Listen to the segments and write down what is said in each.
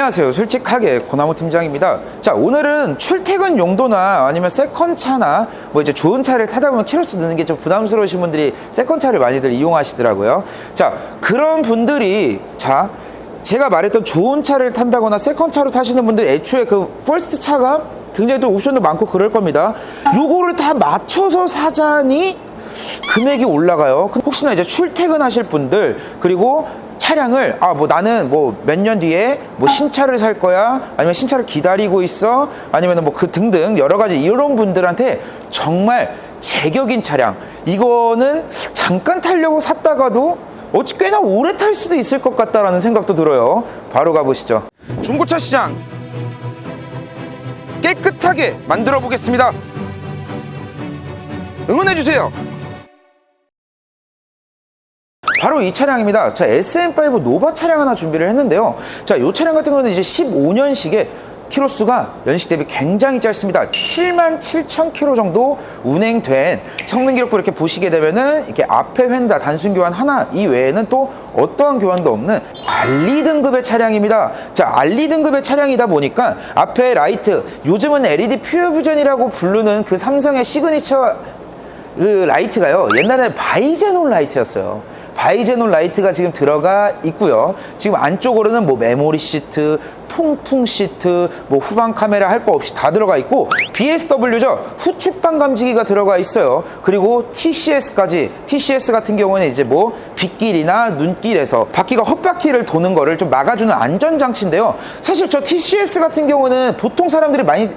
안녕하세요. 솔직하게 고나무 팀장입니다. 자, 오늘은 출퇴근 용도나 아니면 세컨차나 뭐 이제 좋은 차를 타다 보면 키로수 드는 게 좀 부담스러우신 분들이 세컨차를 많이들 이용하시더라고요. 자, 그런 분들이 자, 제가 말했던 좋은 차를 탄다거나 세컨차로 타시는 분들 애초에 그 퍼스트 차가 굉장히 또 옵션도 많고 그럴 겁니다. 요거를 다 맞춰서 사자니 금액이 올라가요. 그 혹시나 이제 출퇴근하실 분들 그리고 차량을 아 뭐 나는 뭐 몇 년 뒤에 뭐 신차를 살 거야 아니면 신차를 기다리고 있어 아니면 뭐 그 등등 여러 가지 이런 분들한테 정말 제격인 차량 이거는 잠깐 타려고 샀다가도 어찌 꽤나 오래 탈 수도 있을 것 같다라는 생각도 들어요. 바로 가보시죠. 중고차 시장 깨끗하게 만들어 보겠습니다. 응원해 주세요. 바로 이 차량입니다. 자, SM5 노바 차량 하나 준비를 했는데요. 자, 이 차량 같은 경우는 이제 15년식에 키로수가 연식 대비 굉장히 짧습니다. 7만 7천 킬로 정도 운행된 성능 기록부 이렇게 보시게 되면은 이렇게 앞에 휀다 단순 교환 하나 이 외에는 또 어떠한 교환도 없는 알리 등급의 차량입니다. 자, 알리 등급의 차량이다 보니까 앞에 라이트 요즘은 LED 퓨어 뷰전이라고 부르는 그 삼성의 시그니처 그 라이트가요 옛날에 바이제논 라이트였어요 바이제논 라이트가 지금 들어가 있고요. 지금 안쪽으로는 뭐 메모리 시트 통풍 시트 뭐 후방 카메라 할 거 없이 다 들어가 있고 BSW죠? 후측방 감지기가 들어가 있어요. 그리고 TCS까지 TCS 같은 경우는 이제 뭐 빗길이나 눈길에서 바퀴가 헛바퀴를 도는 거를 좀 막아주는 안전 장치인데요. 사실 저 TCS 같은 경우는 보통 사람들이 많이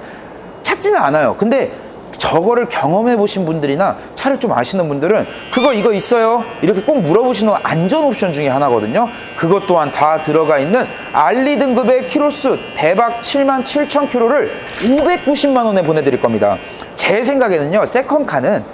찾지는 않아요. 근데 저거를 경험해 보신 분들이나 차를 좀 아시는 분들은 그거 이거 있어요? 이렇게 꼭 물어보시는 안전 옵션 중에 하나거든요. 그것 또한 다 들어가 있는 알리 등급의 키로수 대박 7만 7천 킬로를 590만 원에 보내드릴 겁니다. 제 생각에는요, 세컨카는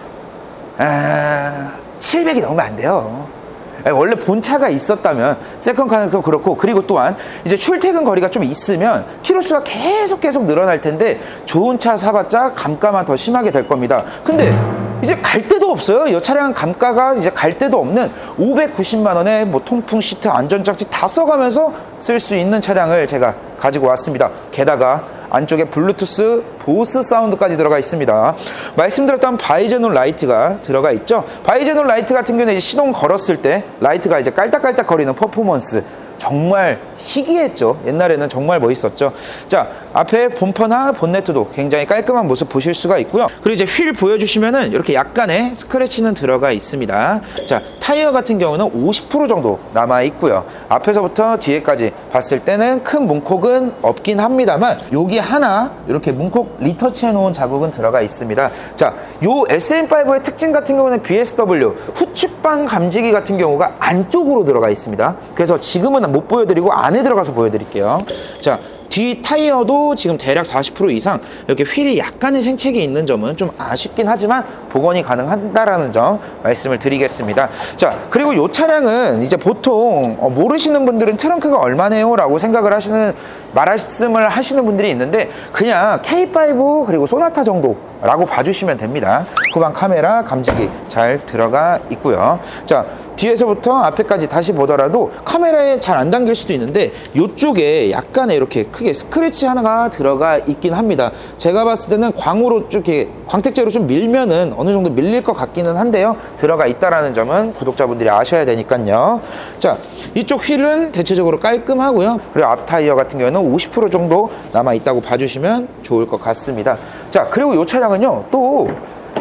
아, 700이 넘으면 안 돼요. 예, 원래 본차가 있었다면 세컨카는 또 그렇고 그리고 또한 이제 출퇴근 거리가 좀 있으면 키로수가 계속 계속 늘어날 텐데 좋은 차 사봤자 감가만 더 심하게 될 겁니다. 근데 이제 갈 데도 없어요. 이 차량은 감가가 이제 갈 데도 없는 590만 원에 뭐 통풍 시트 안전장치 다 써가면서 쓸 수 있는 차량을 제가 가지고 왔습니다. 게다가 안쪽에 블루투스 보스 사운드까지 들어가 있습니다. 말씀드렸던 바이제논 라이트가 들어가 있죠. 바이제논 라이트 같은 경우는 시동 걸었을 때 라이트가 이제 깔딱깔딱 거리는 퍼포먼스 정말 희귀했죠. 옛날에는 정말 멋있었죠. 자, 앞에 본퍼나 본네트도 굉장히 깔끔한 모습 보실 수가 있고요. 그리고 이제 휠 보여주시면은 이렇게 약간의 스크래치는 들어가 있습니다. 자, 타이어 같은 경우는 50% 정도 남아 있고요. 앞에서부터 뒤에까지 봤을 때는 큰 문콕은 없긴 합니다만 여기 하나 이렇게 문콕 리터치해 놓은 자국은 들어가 있습니다. 자, 요 SM5의 특징 같은 경우는 BSW 후측방 감지기 같은 경우가 안쪽으로 들어가 있습니다. 그래서 지금은 못 보여드리고 안에 들어가서 보여드릴게요. 자, 뒤 타이어도 지금 대략 40% 이상 이렇게 휠이 약간의 생채기 있는 점은 좀 아쉽긴 하지만 복원이 가능하다라는 점 말씀을 드리겠습니다. 자, 그리고 이 차량은 이제 보통 어, 모르시는 분들은 트렁크가 얼마네요? 라고 생각을 하시는 말씀을 하시는 분들이 있는데 그냥 K5 그리고 소나타 정도 라고 봐주시면 됩니다. 후방 카메라 감지기 잘 들어가 있고요. 자, 뒤에서부터 앞에까지 다시 보더라도 카메라에 잘 안 담길 수도 있는데 이쪽에 약간의 이렇게 크게 스크래치 하나가 들어가 있긴 합니다. 제가 봤을 때는 광으로 이렇게 광택제로 좀 밀면은 어느 정도 밀릴 것 같기는 한데요. 들어가 있다라는 점은 구독자분들이 아셔야 되니까요. 자, 이쪽 휠은 대체적으로 깔끔하고요. 그리고 앞 타이어 같은 경우는 50% 정도 남아 있다고 봐주시면 좋을 것 같습니다. 자, 그리고 이 차량은요, 또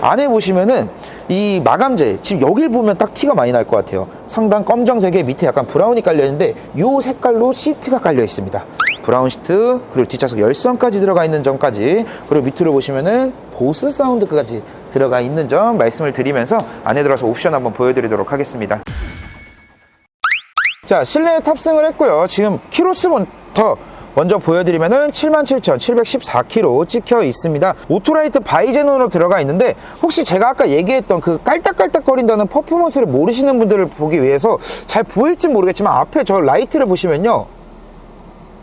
안에 보시면은 이 마감재 지금 여길 보면 딱 티가 많이 날 것 같아요. 상단 검정색에 밑에 약간 브라운이 깔려 있는데 이 색깔로 시트가 깔려 있습니다. 브라운 시트 그리고 뒷좌석 열선까지 들어가 있는 점까지 그리고 밑으로 보시면은 보스 사운드까지 들어가 있는 점 말씀을 드리면서 안에 들어서 옵션 한번 보여드리도록 하겠습니다. 자 실내에 탑승을 했고요. 지금 키로수부터 먼저 보여드리면은 77,714km 찍혀 있습니다. 오토라이트 바이제논으로 들어가 있는데 혹시 제가 아까 얘기했던 그 깔딱깔딱거린다는 퍼포먼스를 모르시는 분들을 보기 위해서 잘 보일지 모르겠지만 앞에 저 라이트를 보시면요.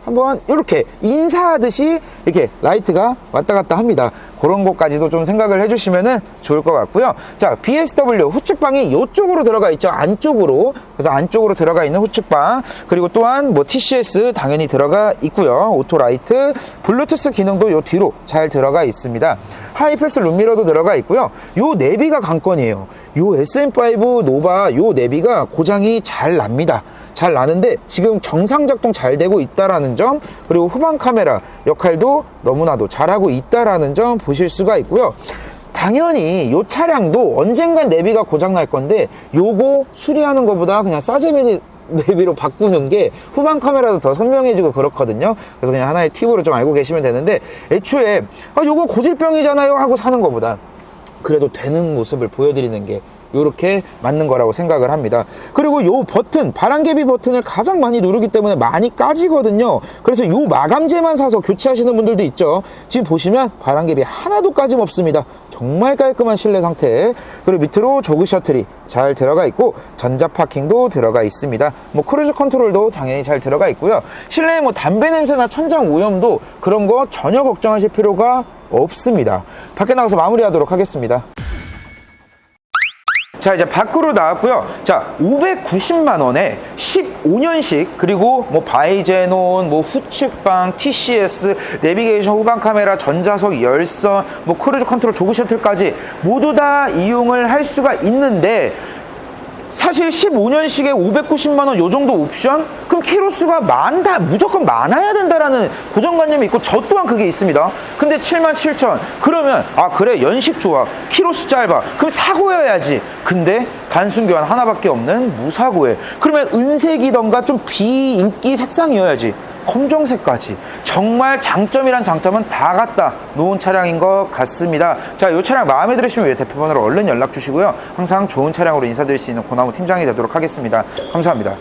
한번 이렇게 인사하듯이 이렇게 라이트가 왔다 갔다 합니다. 그런 것까지도 좀 생각을 해주시면 좋을 것 같고요. 자, BSW 후측방이 이쪽으로 들어가 있죠. 안쪽으로. 그래서 안쪽으로 들어가 있는 후측방. 그리고 또한 뭐 TCS 당연히 들어가 있고요. 오토라이트, 블루투스 기능도 요 뒤로 잘 들어가 있습니다. 하이패스 룸미러도 들어가 있고요. 요 내비가 관건이에요. 요 SM5 노바 요 내비가 고장이 잘 납니다. 잘 나는데 지금 정상 작동 잘 되고 있다라는 점 그리고 후방 카메라 역할도 너무나도 잘하고 있다라는 점 보실 수가 있고요. 당연히 이 차량도 언젠간 내비가 고장 날 건데 요거 수리하는 것보다 그냥 싸제미 내비로 바꾸는 게 후방 카메라도 더 선명해지고 그렇거든요. 그래서 그냥 하나의 팁으로 좀 알고 계시면 되는데 애초에 아 요거 고질병이잖아요 하고 사는 것보다 그래도 되는 모습을 보여드리는 게 이렇게 맞는 거라고 생각을 합니다. 그리고 요 버튼, 바람개비 버튼을 가장 많이 누르기 때문에 많이 까지거든요. 그래서 요 마감재만 사서 교체하시는 분들도 있죠. 지금 보시면 바람개비 하나도 까짐 없습니다. 정말 깔끔한 실내 상태. 그리고 밑으로 조그 셔틀이 잘 들어가 있고 전자 파킹도 들어가 있습니다. 뭐 크루즈 컨트롤도 당연히 잘 들어가 있고요. 실내에 뭐 담배 냄새나 천장 오염도 그런 거 전혀 걱정하실 필요가 없습니다. 밖에 나가서 마무리하도록 하겠습니다. 자 이제 밖으로 나왔고요 자 590만 원에 15년식 그리고 뭐 바이제논 뭐 후측방 TCS 내비게이션 후방 카메라 전자석 열선 뭐 크루즈 컨트롤 조그 셔틀까지 모두 다 이용을 할 수가 있는데 사실 15년식에 590만 원 요 정도 옵션? 그럼 키로수가 많다 무조건 많아야 된다라는 고정관념이 있고 저 또한 그게 있습니다. 근데 7만 7천 그러면 아 그래 연식 좋아 키로수 짧아 그럼 사고여야지. 근데 단순 교환 하나밖에 없는 무사고에 그러면 은색이던가 좀 비인기 색상이어야지. 검정색까지 정말 장점이란 장점은 다 갖다 놓은 차량인 것 같습니다. 자, 이 차량 마음에 들으시면 대표번호로 얼른 연락 주시고요. 항상 좋은 차량으로 인사드릴 수 있는 고나무 팀장이 되도록 하겠습니다. 감사합니다.